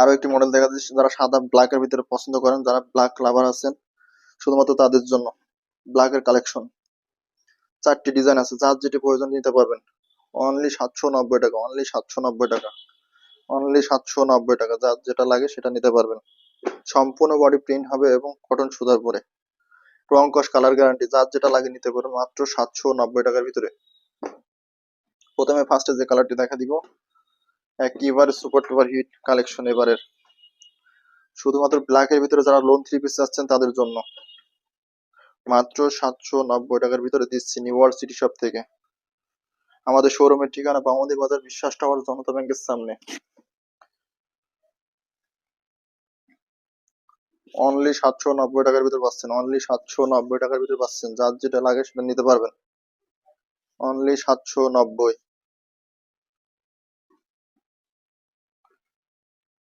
আরও একটি মডেল দেখা যাচ্ছে যারা সাদা ব্ল্যাকের ভিতরে পছন্দ করেন, যারা ব্ল্যাক লাভার আছেন, শুধুমাত্র তাদের জন্য ব্ল্যাকের কালেকশন চারটি ডিজাইন আছে, যার যেটি প্রয়োজন নিতে পারবেন। অনলি সাতশো নব্বই টাকা অনলি সাতশো নব্বই টাকা। অনলি সাতশো নব্বই টাকা, যার যেটা লাগে সেটা নিতে পারবেন। সম্পূর্ণ বডি প্রিন্ট হবে এবং কটন সুতার পরে। রং কস কালার গ্যারান্টি যার যেটা লাগে নিতে পারবেন, মাত্র সাতশো নব্বই টাকার ভিতরে। প্রথমে ফার্স্টে যে কালারটি দেখা দিব একেবারে সুপার টুপার হিট কালেকশন এবারের। শুধুমাত্র ব্ল্যাকের ভিতরে যারা লোন থ্রি পিস চাচ্ছেন তাদের জন্য। মাত্র সাতশো নব্বই টাকার ভিতরে দিচ্ছি নিউ ওয়ার্ল্ড সিটি শপ থেকে। আমাদের শোরুমের ঠিকানা বামুদি বাজার বিশ্বাস টাওয়ার, জনতা ব্যাংকের সামনে। অনলি সাতশো নব্বই টাকার ভিতরে পাচ্ছেন অনলি সাতশো নব্বই টাকার ভিতরে পাচ্ছেন। যার যেটা লাগে সেটা নিতে পারবেন। অনলি সাতশো নব্বই।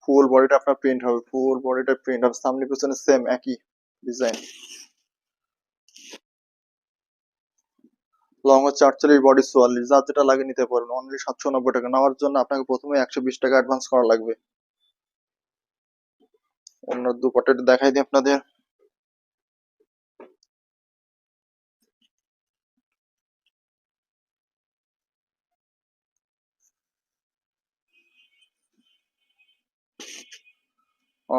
ফুল বডিটা আপনার প্রিন্ট হবে ফুল বডিটা প্রিন্ট হবে সামনে পিছনে সেম একই ডিজাইন লং হচ্ছে আটচল্লিশ বডি চুয়াল্লিশ, যা যেটা লাগে নিতে পারেন অনলি সাতশো নব্বই টাকা। নেওয়ার জন্য আপনাকে প্রথমে একশো বিশ টাকা অ্যাডভান্স করা লাগবে। অন্য দুপাটে দেখাই দিই আপনাদের।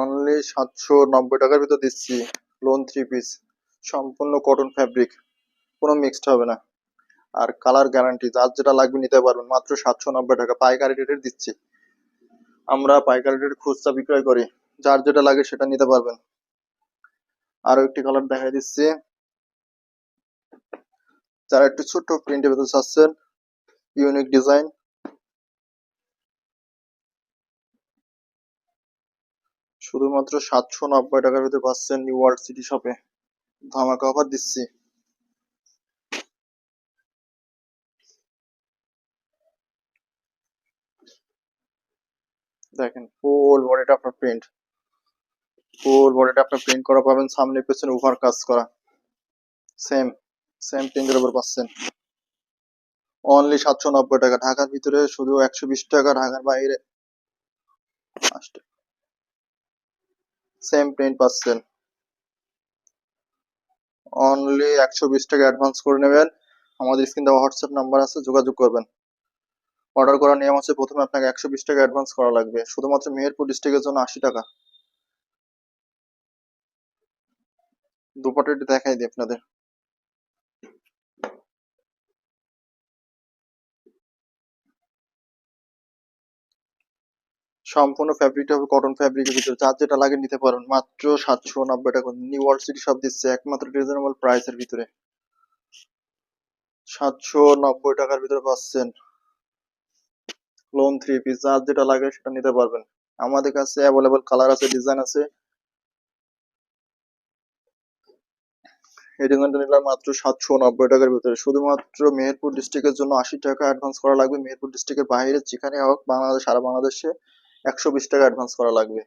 অনলি সাতশো নব্বই টাকার ভিতর দিচ্ছি লোন থ্রি পিস সম্পূর্ণ কটন ফ্যাব্রিক কোনো মিক্সড হবে না। আর কালার গ্যারান্টি যার যেটা লাগবে নিতে পারবেন, মাত্র সাতশো নব্বই টাকা, পাইকারি রেটের দিচ্ছি। আমরা পাইকারি রেটে খুচরা বিক্রয় করি, যার যেটা লাগে সেটা নিতে পারবেন। আরও একটি কালার দেখাই দিচ্ছি। যারা একটু ছোট্ট প্রিন্টের ভিতরে চাচ্ছেন ইউনিক ডিজাইন শুধুমাত্র সাতশো নব্বই টাকার ভিতরে পাচ্ছেন নিউ ওয়ার্ল্ড সিটি শপে ধামাকা অফার দিচ্ছি। দেখেন ফুল বডিটা আপনার প্রিন্ট ফুল বডিটা আপনার প্রিন্ট করা পাবেন, সামনে পেছনে ওভার কাজ করা। সেম সেম প্রিন্টের উপর পাচ্ছেন। অনলি সাতশো নব্বই টাকা। ঢাকার ভিতরে শুধু একশো বিশ টাকা, ঢাকার বাইরে। সেম প্রিন্ট পাচ্ছেন অনলি একশো বিশ টাকা অ্যাডভান্স করে নেবেন। আমাদের স্ক্রিন দেওয়া হোয়াটসঅ্যাপ নাম্বার আছে, যোগাযোগ করবেন। অর্ডার করার নিয়ম আছে প্রথমে আপনাকে একশো বিশ টাকা অ্যাডভান্স করা লাগবে। শুধুমাত্র মেহেরপুর ডিস্ট্রিক্টের জন্য আশি টাকা। দুপাটেটি দেখাই দিই আপনাদের। সম্পূর্ণ ফ্যাব্রিকটা হবে কটন ফ্যাব্রিকের ভিতরে। যার যেটা লাগে নিতে পারেন। মাত্র সাতশো নব্বই টাকা নিউ ওয়ার্ল্ড সিটি সব দিচ্ছে, একমাত্র রিজনেবল প্রাইসের ভিতরে। সাতশো নব্বই টাকার ভিতরে পাচ্ছেন। লোন থ্রি পিস যার যেটা লাগে সেটা নিতে পারবেন। আমাদের কাছে অ্যাভেলেবল কালার আছে ডিজাইন আছে। এই ডিজাইনটা নিলাম মাত্র সাতশো নব্বই টাকার ভিতরে। শুধুমাত্র মেহেরপুর ডিস্ট্রিক্টের জন্য আশি টাকা অ্যাডভান্স করা লাগবে। মেহেরপুর ডিস্ট্রিক্টের বাইরে যেখানে হোক, বাংলাদেশ, সারা বাংলাদেশে একশো বিশ টাকা অ্যাডভান্স করা লাগবে।